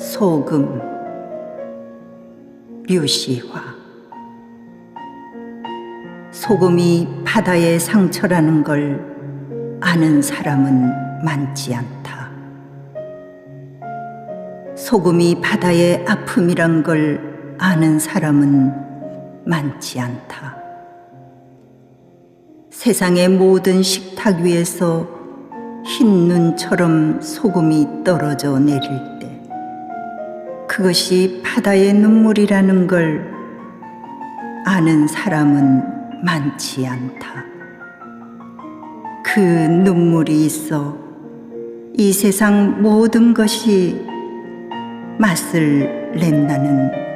소금 류시화 소금이 바다의 상처라는 걸 아는 사람은 많지 않다. 소금이 바다의 아픔이란 걸 아는 사람은 많지 않다. 세상의 모든 식탁 위에서 흰 눈처럼 소금이 떨어져 내릴 때 그것이 바다의 눈물이라는 걸 아는 사람은 많지 않다. 그 눈물이 있어 이 세상 모든 것이 맛을 낸다는